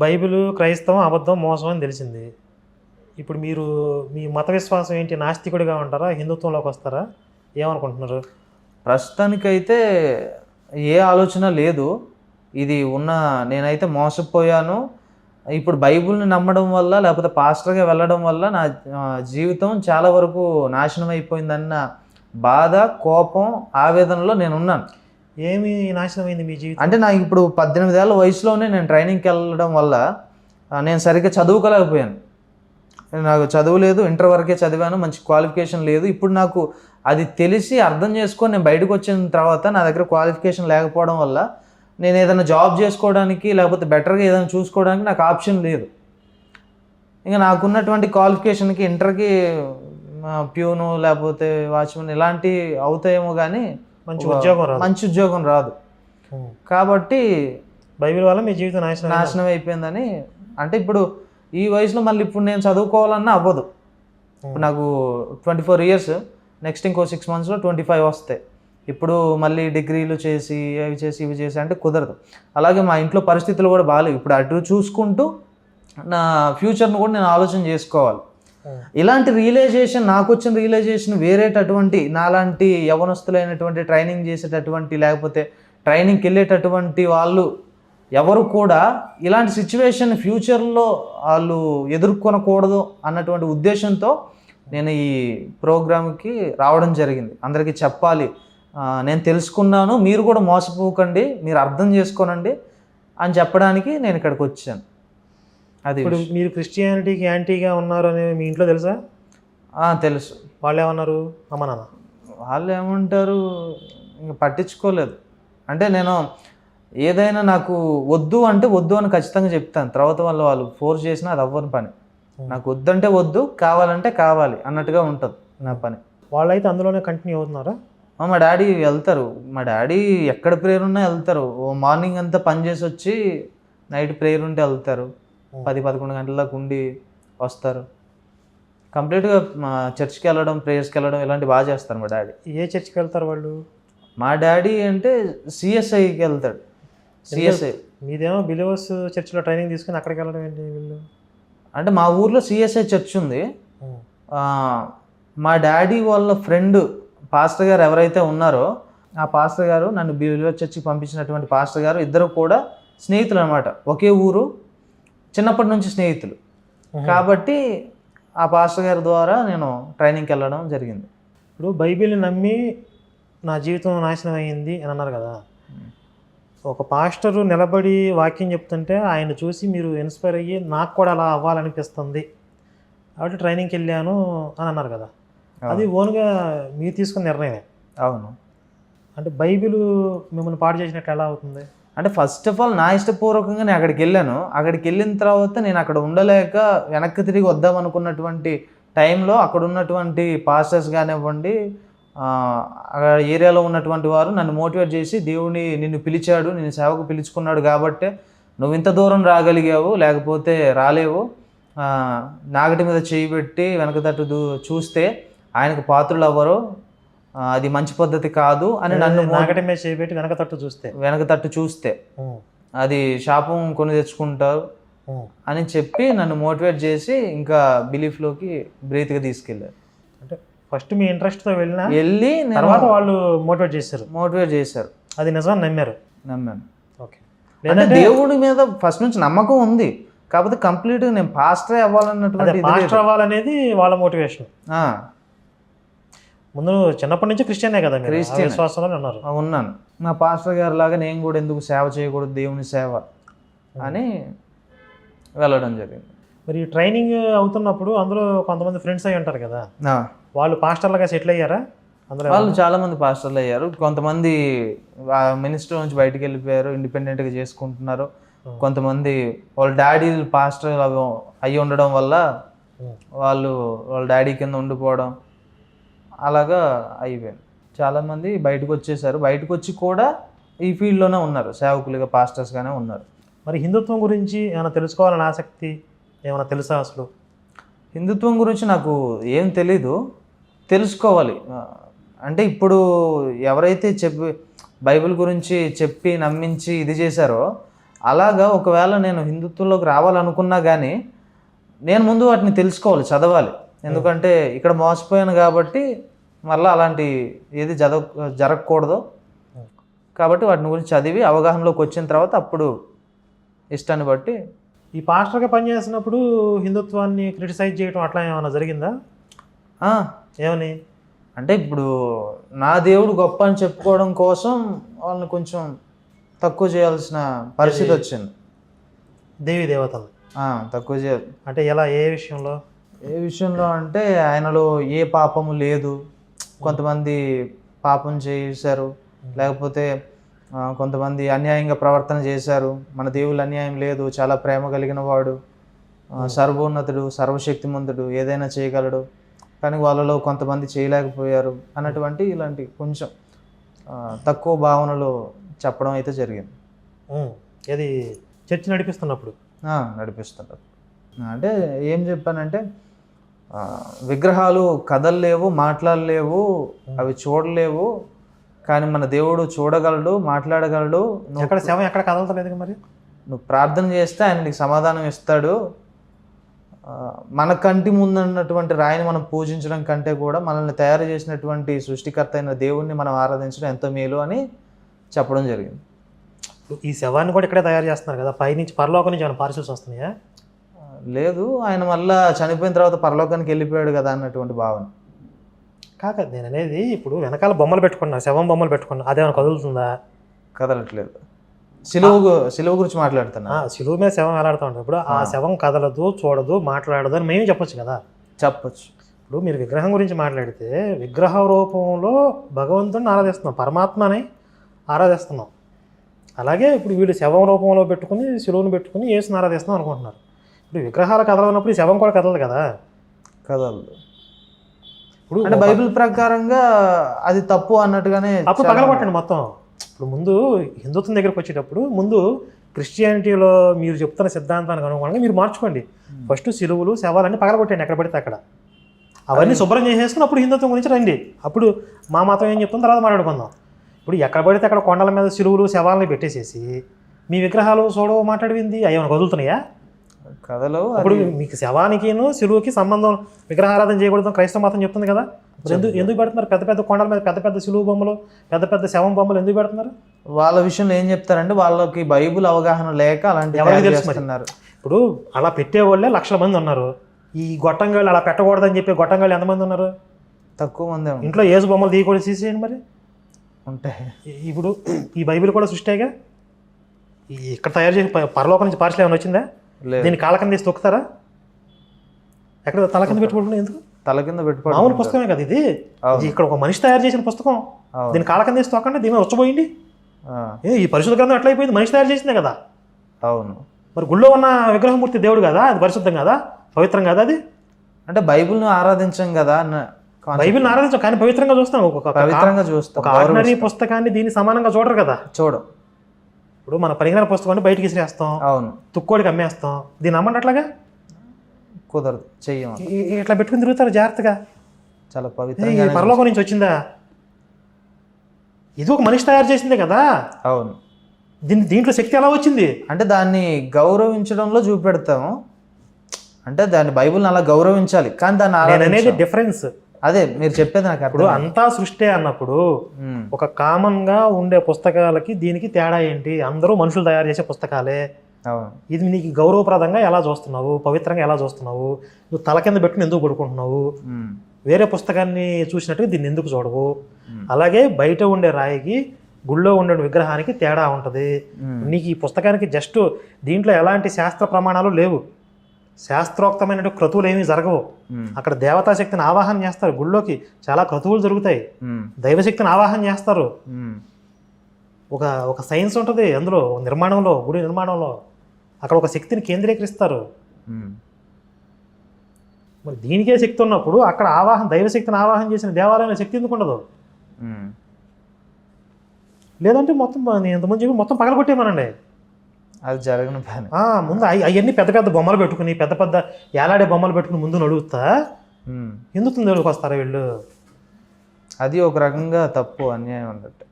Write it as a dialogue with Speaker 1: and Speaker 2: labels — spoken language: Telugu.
Speaker 1: బైబిల్ క్రైస్తవం అబద్ధం మోసం అని తెలిసింది. ఇప్పుడు మీరు మీ మత విశ్వాసం ఏంటి? నాస్తికుడిగా ఉంటారా? హిందుత్వంలోకి వస్తారా? ఏమనుకుంటున్నారు?
Speaker 2: ప్రస్తుతానికైతే ఏ ఆలోచన లేదు. ఇది ఉన్న నేనైతే మోసపోయాను. ఇప్పుడు బైబిల్ని నమ్మడం వల్ల లేకపోతే పాస్టర్గా వెళ్ళడం వల్ల నా జీవితం చాలా వరకు నాశనం అయిపోయిందన్న బాధ కోపం ఆవేదనలో నేను ఉన్నాను
Speaker 1: ఏమి నాశనమైంది మీ జీవితం
Speaker 2: అంటే నాకు ఇప్పుడు పద్దెనిమిది ఏళ్ళ వయసులోనే నేను ట్రైనింగ్కి వెళ్ళడం వల్ల నేను సరిగ్గా చదువుకోలేకపోయాను. నాకు చదువు లేదు ఇంటర్ వరకే చదివాను మంచి క్వాలిఫికేషన్ లేదు. ఇప్పుడు నాకు అది తెలిసి అర్థం చేసుకొని నేను బయటకు వచ్చిన తర్వాత నా దగ్గర క్వాలిఫికేషన్ లేకపోవడం వల్ల నేను ఏదైనా జాబ్ చేసుకోవడానికి లేకపోతే బెటర్గా ఏదైనా చూసుకోవడానికి నాకు ఆప్షన్ లేదు. ఇంకా నాకున్నటువంటి క్వాలిఫికేషన్కి ఇంటర్కి ప్యూను లేకపోతే వాచ్మెన్ ఇలాంటి అవుతాయేమో కానీ
Speaker 1: మంచి ఉద్యోగం రాదు.
Speaker 2: మంచి ఉద్యోగం రాదు. కాబట్టి
Speaker 1: బైబిల్ వల్ల మీ జీవితం నాశనం?
Speaker 2: నాశనం అయిపోయిందని. అంటే ఇప్పుడు ఈ వయసులో మళ్ళీ ఇప్పుడు నేను చదువుకోవాలన్నా అవ్వదు. నాకు ట్వంటీ ఫోర్ ఇయర్స్. నెక్స్ట్ ఇంకో సిక్స్ మంత్స్లో ట్వంటీ ఫైవ్ వస్తాయి. ఇప్పుడు మళ్ళీ డిగ్రీలు చేసి అవి చేసి ఇవి చేసి అంటే కుదరదు. అలాగే మా ఇంట్లో పరిస్థితులు కూడా బాగాలేవు. ఇప్పుడు అటు చూసుకుంటూ నా ఫ్యూచర్ను కూడా నేను ఆలోచన చేసుకోవాలి. ఇలాంటి రియలైజేషన్ నాకు వచ్చిన రియలైజేషన్ వేరేటటువంటి నాలాంటి యవనస్తులైనటువంటి ట్రైనింగ్ చేసేటటువంటి లేకపోతే ట్రైనింగ్కి వెళ్ళేటటువంటి వాళ్ళు ఎవరు కూడా ఇలాంటి సిచ్యువేషన్ ఫ్యూచర్లో వాళ్ళు ఎదుర్కొనకూడదు అన్నటువంటి ఉద్దేశంతో నేను ఈ ప్రోగ్రామ్కి రావడం జరిగింది. అందరికీ చెప్పాలి. నేను తెలుసుకున్నాను. మీరు కూడా మోసపోకండి. మీరు అర్థం చేసుకోనండి. అని చెప్పడానికి నేను ఇక్కడికి వచ్చాను. అది
Speaker 1: ఇప్పుడు మీరు క్రిస్టియానిటీకి యాంటీగా ఉన్నారు అని మీ ఇంట్లో తెలుసా?
Speaker 2: తెలుసు.
Speaker 1: వాళ్ళు ఏమన్నారు అమ్మ నాన్న.
Speaker 2: వాళ్ళు ఏమంటారు ఇంక పట్టించుకోలేదు. అంటే నేను ఏదైనా నాకు వద్దు అంటే వద్దు అని ఖచ్చితంగా చెప్తాను. తర్వాత వాళ్ళు వాళ్ళు ఫోర్స్ చేసినా అది అవ్వని పని. నాకు వద్దంటే వద్దు కావాలంటే కావాలి అన్నట్టుగా ఉంటుంది నా పని.
Speaker 1: వాళ్ళైతే అందులోనే కంటిన్యూ అవుతున్నారా?
Speaker 2: మా డాడీ వెళ్తారు. మా డాడీ ఎక్కడ ప్రేయర్ ఉన్నా వెళ్తారు. ఓ మార్నింగ్ అంతా పని చేసి వచ్చి నైట్ ప్రేయర్ ఉంటే వెళ్తారు. పది పదకొండు గంటల దాకా ఉండి వస్తారు. కంప్లీట్గా మా చర్చ్కి వెళ్ళడం ప్రేయర్స్కి వెళ్ళడం ఇలాంటివి బాగా చేస్తారు మా డాడీ.
Speaker 1: ఏ చర్చికి వెళ్తారు వాళ్ళు?
Speaker 2: మా డాడీ అంటే సిఎస్ఐకి వెళ్తాడు. సిఎస్ఐ.
Speaker 1: మీదేమో బిలీవర్స్ చర్చిలో ట్రైనింగ్ తీసుకుని అక్కడికి వెళ్ళడం ఏంటి వీళ్ళు?
Speaker 2: అంటే మా ఊర్లో సిఎస్ఐ చర్చ్ ఉంది. మా డాడీ వాళ్ళ ఫ్రెండ్ పాస్టర్ గారు ఎవరైతే ఉన్నారో ఆ పాస్టర్ గారు నన్ను బిలివర్ చర్చికి పంపించినటువంటి పాస్టర్ గారు ఇద్దరు కూడా స్నేహితులు అనమాట ఒకే ఊరు చిన్నప్పటి నుంచి స్నేహితులు. కాబట్టి ఆ పాస్టర్ గారి ద్వారా నేను ట్రైనింగ్కి వెళ్ళడం జరిగింది.
Speaker 1: ఇప్పుడు బైబిల్ని నమ్మి నా జీవితం నాశనం అయ్యింది అని అన్నారు కదా. ఒక పాస్టరు నిలబడి వాక్యం చెప్తుంటే ఆయన చూసి మీరు ఇన్స్పైర్ అయ్యి నాకు కూడా అలా అవ్వాలనిపిస్తుంది. కాబట్టి ట్రైనింగ్కి వెళ్ళాను అని అన్నారు కదా. అది ఓన్గా మీరు తీసుకున్న నిర్ణయమే.
Speaker 2: అవును.
Speaker 1: అంటే బైబిల్ మిమ్మల్ని పాడు చేసినట్లు ఎలా అవుతుంది?
Speaker 2: అంటే ఫస్ట్ ఆఫ్ ఆల్ నా ఇష్టపూర్వకంగా నేను అక్కడికి వెళ్ళాను. అక్కడికి వెళ్ళిన తర్వాత నేను అక్కడ ఉండలేక వెనక్కి తిరిగి వద్దాం అనుకున్నటువంటి టైంలో అక్కడ ఉన్నటువంటి పాస్టర్స్ కానివ్వండి ఏరియాలో ఉన్నటువంటి వారు నన్ను మోటివేట్ చేసి దేవుని నిన్ను పిలిచాడు నిన్ను సేవకు పిలుచుకున్నాడు కాబట్టే నువ్వు ఇంత దూరం రాగలిగావు లేకపోతే రాలేవు. నాగటి మీద చేయి పెట్టి వెనక తట్టు చూస్తే ఆయనకు పాత్రులు అవ్వరు. అది మంచి పద్ధతి కాదు అని నన్ను
Speaker 1: మీద చేపెట్టి వెనక తట్టు చూస్తే.
Speaker 2: వెనక తట్టు చూస్తే. అది శాపం కొని తెచ్చుకుంటారు. అని చెప్పి నన్ను మోటివేట్ చేసి ఇంకా బిలీఫ్లోకి బ్రీత్గా తీసుకెళ్ళారు.
Speaker 1: అంటే ఫస్ట్ మీ ఇంట్రెస్ట్తో వెళ్ళినా
Speaker 2: వెళ్ళి
Speaker 1: తర్వాత వాళ్ళు మోటివేట్ చేశారు.
Speaker 2: మోటివేట్ చేశారు.
Speaker 1: అది నిజం నమ్మారు.
Speaker 2: నమ్మాను.
Speaker 1: ఓకే.
Speaker 2: అంటే దేవుడి మీద ఫస్ట్ నుంచి నమ్మకం ఉంది. కాకపోతే కంప్లీట్గా నేను పాస్టరే అవ్వాలన్నటువంటి.
Speaker 1: పాస్టర్ అవ్వాలనేది వాళ్ళ మోటివేషన్ ముందు చిన్నప్పటి నుంచి క్రిస్టియనే కదా
Speaker 2: క్రిస్టియనే.
Speaker 1: విశ్వాసంలోనే ఉన్నారు.
Speaker 2: ఉన్నాను. మా పాస్టర్ గారి లాగా నేను కూడా ఎందుకు సేవ చేయకూడదు? దేవుని సేవ అని వెళ్ళడం జరిగింది.
Speaker 1: మరి ట్రైనింగ్ అవుతున్నప్పుడు అందులో కొంతమంది ఫ్రెండ్స్ అయి ఉంటారు కదా. వాళ్ళు పాస్టర్లుగా సెటిల్ అయ్యారా? అందులో
Speaker 2: వాళ్ళు చాలా మంది పాస్టర్లు అయ్యారు. కొంతమంది మినిస్టర్ నుంచి బయటికి వెళ్ళిపోయారు ఇండిపెండెంట్గా చేసుకుంటున్నారు. కొంతమంది వాళ్ళ డాడీ పాస్టర్ అవి అయ్యి ఉండడం వల్ల. వాళ్ళు వాళ్ళ డాడీ కింద ఉండిపోవడం అలాగా అయిపోయింది. చాలామంది బయటకు వచ్చేసారు బయటకు వచ్చి కూడా ఈ ఫీల్డ్లోనే ఉన్నారు. సేవకులుగా పాస్టర్స్గానే ఉన్నారు.
Speaker 1: మరి హిందుత్వం గురించి ఏమైనా తెలుసుకోవాలని ఆసక్తి? ఏమైనా తెలుసా అసలు?
Speaker 2: హిందుత్వం గురించి నాకు ఏం తెలీదు. తెలుసుకోవాలి. అంటే ఇప్పుడు ఎవరైతే చెప్పి బైబిల్ గురించి చెప్పి నమ్మించి ఇది చేశారో అలాగా ఒకవేళ నేను హిందుత్వంలోకి రావాలనుకున్నా కానీ నేను ముందు వాటిని తెలుసుకోవాలి చదవాలి. ఎందుకంటే ఇక్కడ మోసపోయాను కాబట్టి మళ్ళీ అలాంటి ఏది జరగ జరగకూడదు. కాబట్టి వాటిని గురించి చదివి అవగాహనలోకి వచ్చిన తర్వాత అప్పుడు ఇష్టాన్ని బట్టి
Speaker 1: ఈ పాస్టర్గా పనిచేసినప్పుడు హిందుత్వాన్ని క్రిటిసైజ్ చేయడం అట్లా ఏమైనా జరిగిందా? ఏమని?
Speaker 2: అంటే ఇప్పుడు నా దేవుడు గొప్ప అని చెప్పుకోవడం కోసం వాళ్ళని కొంచెం తక్కువ చేయాల్సిన పరిస్థితి వచ్చింది.
Speaker 1: దేవి దేవతలు.
Speaker 2: తక్కువ చేయాలి.
Speaker 1: అంటే ఎలా ఏ విషయంలో?
Speaker 2: ఏ విషయంలో అంటే ఆయనలో ఏ పాపము లేదు. కొంతమంది పాపం చేశారు. లేకపోతే కొంతమంది అన్యాయంగా ప్రవర్తన చేశారు. మన దేవుళ్ళు అన్యాయం లేదు. చాలా ప్రేమ కలిగిన వాడు. సర్వోన్నతుడు సర్వశక్తిమంతుడు ఏదైనా చేయగలడు. కానీ వాళ్ళలో కొంతమంది చేయలేకపోయారు అన్నటువంటి ఇలాంటి కొంచెం తక్కువ భావనలు చెప్పడం అయితే జరిగింది.
Speaker 1: ఏది? చర్చి నడిపిస్తున్నప్పుడు.
Speaker 2: నడిపిస్తుంటారు అంటే ఏం చెప్పానంటే విగ్రహాలు కదలలేవు మాట్లాడలేవు అవి చూడలేవు కానీ మన దేవుడు చూడగలడు మాట్లాడగలడు.
Speaker 1: ఎక్కడ శవం ఎక్కడ కదలతలేదు మరి?
Speaker 2: నువ్వు ప్రార్థన చేస్తే ఆయన నీకు సమాధానం ఇస్తాడు. మన కంటి ముందు ఉన్నటువంటి రాయిని మనం పూజించడం కంటే కూడా మనల్ని తయారు చేసినటువంటి సృష్టికర్త అయిన దేవుణ్ణి మనం ఆరాధించడం ఎంతో మేలు అని చెప్పడం జరిగింది.
Speaker 1: ఈ శవాన్ని కూడా ఇక్కడే తయారు చేస్తున్నారు కదా? పైనుంచి పరలోకం నుంచి ఏమైనా పార్సల్స్ వస్తున్నాయా?
Speaker 2: లేదు ఆయన మళ్ళా చనిపోయిన తర్వాత పరలోకానికి వెళ్ళిపోయాడు కదా అన్నటువంటి భావన.
Speaker 1: కాక నేను అనేది ఇప్పుడు వెనకాల బొమ్మలు పెట్టుకున్నా శవం బొమ్మలు పెట్టుకున్నా అదేమైనా కదులుతుందా?
Speaker 2: కదలట్లేదు. సిలువు సిలువు గురించి మాట్లాడుతున్నా.
Speaker 1: ఆ, శిలువు మీద శవం వేలాడుతూ ఉంటుంది ఇప్పుడు ఆ శవం కదలదు చూడదు మాట్లాడదు అని మేము చెప్పొచ్చు కదా.
Speaker 2: చెప్పొచ్చు.
Speaker 1: ఇప్పుడు మీరు విగ్రహం గురించి మాట్లాడితే విగ్రహ రూపంలో భగవంతుడిని ఆరాధిస్తున్నాం పరమాత్మని ఆరాధిస్తున్నాం. అలాగే ఇప్పుడు వీళ్ళు శవం రూపంలో పెట్టుకుని శిలువుని పెట్టుకుని యేసుని ఆరాధిస్తున్నాం అనుకుంటున్నారు. ఇప్పుడు విగ్రహాలు కదలనప్పుడు ఈ శవం కూడా కదలదు కదా?
Speaker 2: కదలదు
Speaker 1: ఇప్పుడు
Speaker 2: అంటే బైబిల్ ప్రకారంగా అది తప్పు అన్నట్టుగానే
Speaker 1: అప్పుడు
Speaker 2: చాలా-
Speaker 1: పగలగొట్టండి మొత్తం. ఇప్పుడు ముందు హిందుత్వం దగ్గరకు వచ్చేటప్పుడు ముందు క్రిస్టియానిటీలో మీరు చెప్తున్న సిద్ధాంతానికి అనుగుణంగా మీరు మార్చుకోండి. ఫస్ట్ సిలువులు శవాలన్నీ పగలగొట్టండి ఎక్కడ పడితే అక్కడ. అవన్నీ శుభ్రం చేసేసుకుని అప్పుడు హిందుత్వం గురించి రండి. అప్పుడు మా మతం ఏం చెప్తుందో తర్వాత మాట్లాడుకుందాం. ఇప్పుడు ఎక్కడ పడితే అక్కడ కొండల మీద సిలువులు శవాలని పెట్టేసేసి మీ విగ్రహాలు చూడవు మాట్లాడింది అవి ఏమైనా కదులుతున్నాయా?
Speaker 2: కథలో
Speaker 1: అప్పుడు మీకు శవానికిను సిలువుకి సంబంధం విగ్రహారాధన చేయకూడదు క్రైస్తవ మతం చెప్తుంది కదా? ఎందుకు ఎందుకు పెడుతున్నారు? పెద్ద పెద్ద కొండల మీద పెద్ద పెద్ద సిలువు బొమ్మలు పెద్ద పెద్ద శవం బొమ్మలు ఎందుకు పెడుతున్నారు?
Speaker 2: వాళ్ళ విషయంలో ఏం చెప్తారంటే వాళ్ళకి బైబిల్ అవగాహన లేక అలాంటి
Speaker 1: ఎవరికి
Speaker 2: తయారు
Speaker 1: తెలుసు మరి?
Speaker 2: చేస్తున్నారు.
Speaker 1: ఇప్పుడు అలా పెట్టేవాళ్ళే లక్షల మంది ఉన్నారు. ఈ గొట్టంగాళ్ళు అలా పెట్టకూడదని చెప్పి గొట్టంగాళ్ళు ఎంతమంది ఉన్నారు?
Speaker 2: తక్కువ మందే
Speaker 1: ఇంట్లో ఏసు బొమ్మలు తీయకూడదు తీసేయండి మరి.
Speaker 2: ఉంటాయి.
Speaker 1: ఇప్పుడు ఈ బైబిల్ కూడా సృష్టిగా ఇక్కడ తయారు చేసి పరలోకం నుంచి పార్సల్ ఏమైనా వచ్చిందా? దీన్ని కింద తీసి తొక్కుతారా? ఎక్కడ తల కింద పెట్టుకుంటున్నా ఎందుకు?
Speaker 2: తల కింద పెట్టుకోవడం
Speaker 1: మామూలు పుస్తకమే కదా ఇది? ఇక్కడ ఒక మనిషి తయారు చేసిన పుస్తకం. దీన్ని కింద తీసి తొక్కండి దీని ఏ ఈ పరిశుద్ధ గ్రంథం ఎట్లా అయిపోయింది? మనిషి తయారు చేసిందే కదా.
Speaker 2: అవును.
Speaker 1: మరి గుళ్ళో ఉన్న విగ్రహమూర్తి దేవుడు కదా? అది పరిశుద్ధం కదా? పవిత్రం కదా అది?
Speaker 2: అంటే బైబిల్ను ఆరాధించం కదా.
Speaker 1: బైబిల్ ఆరాధించం కానీ పవిత్రంగా చూస్తాం. ఒక- ఒక-
Speaker 2: పవిత్రంగా చూస్తాం.
Speaker 1: ఒక ఆర్డినరీ పుస్తకాన్ని దీన్ని సమానంగా చూడరు కదా?
Speaker 2: చూడం
Speaker 1: ఇప్పుడు మన పరిజ్ఞాన పుస్తకాన్ని బయటికి ఇసిరేస్తాం.
Speaker 2: అవును.
Speaker 1: తుక్కోడికి అమ్మేస్తాం. దీన్ని అమ్మండి అట్లాగా?
Speaker 2: కుదరదు చెయ్యం
Speaker 1: ఇట్లా పెట్టుకుని తిరుగుతారు జాగ్రత్తగా.
Speaker 2: చాలా
Speaker 1: ఇది పరలోకం నుంచి వచ్చిందా? ఇది ఒక మనిషి తయారు చేసిందే కదా?
Speaker 2: అవును.
Speaker 1: దీని దీంట్లో శక్తి ఎలా వచ్చింది?
Speaker 2: అంటే దాన్ని గౌరవించడంలో చూపెడతాము అంటే దాన్ని బైబిల్ని అలా గౌరవించాలి. కానీ దాన్ని
Speaker 1: నేను అనేది. డిఫరెన్స్
Speaker 2: అదే మీరు చెప్పేది నాకు
Speaker 1: ఇప్పుడు అంతా సృష్టి అన్నప్పుడు ఒక కామన్గా ఉండే పుస్తకాలకి దీనికి తేడా ఏంటి? అందరూ మనుషులు తయారు చేసే పుస్తకాలే. ఇది నీకు గౌరవప్రదంగా ఎలా చూస్తున్నావు? పవిత్రంగా ఎలా చూస్తున్నావు? నువ్వు తల కింద పెట్టుకుని ఎందుకు పడుకుంటున్నావు? వేరే పుస్తకాన్ని చూసినట్టుగా దీన్ని ఎందుకు చూడవు. అలాగే బయట ఉండే రాయికి గుళ్ళో ఉండే విగ్రహానికి తేడా ఉంటుంది. నీకు ఈ పుస్తకానికి జస్ట్ దీంట్లో ఎలాంటి శాస్త్ర ప్రమాణాలు లేవు. శాస్త్రోక్తమైన క్రతువులు ఏమీ జరగవు. అక్కడ దేవతా శక్తిని ఆవాహన చేస్తారు. గుళ్ళోకి చాలా క్రతువులు జరుగుతాయి. దైవశక్తిని ఆవాహన చేస్తారు. ఒక ఒక సైన్స్ ఉంటుంది. అందులో నిర్మాణంలో గుడి నిర్మాణంలో అక్కడ ఒక శక్తిని కేంద్రీకరిస్తారు. మరి దీనికే శక్తి ఉన్నప్పుడు అక్కడ ఆవాహన దైవశక్తిని ఆవాహన చేసిన దేవాలయంలో శక్తి ఎందుకు ఉండదు. లేదంటే మొత్తం నేను ఎంతమంది చెప్పి మొత్తం పగలగొట్టేమనండి
Speaker 2: అది జరగని పని.
Speaker 1: ముందు అవన్నీ పెద్ద పెద్ద బొమ్మలు పెట్టుకుని పెద్ద పెద్ద ఏలాడే బొమ్మలు పెట్టుకుని ముందు నడుగుతా. ఎందుకు వస్తారా వీళ్ళు?
Speaker 2: అది ఒక రకంగా తప్పు అన్యాయం అన్నట్టు.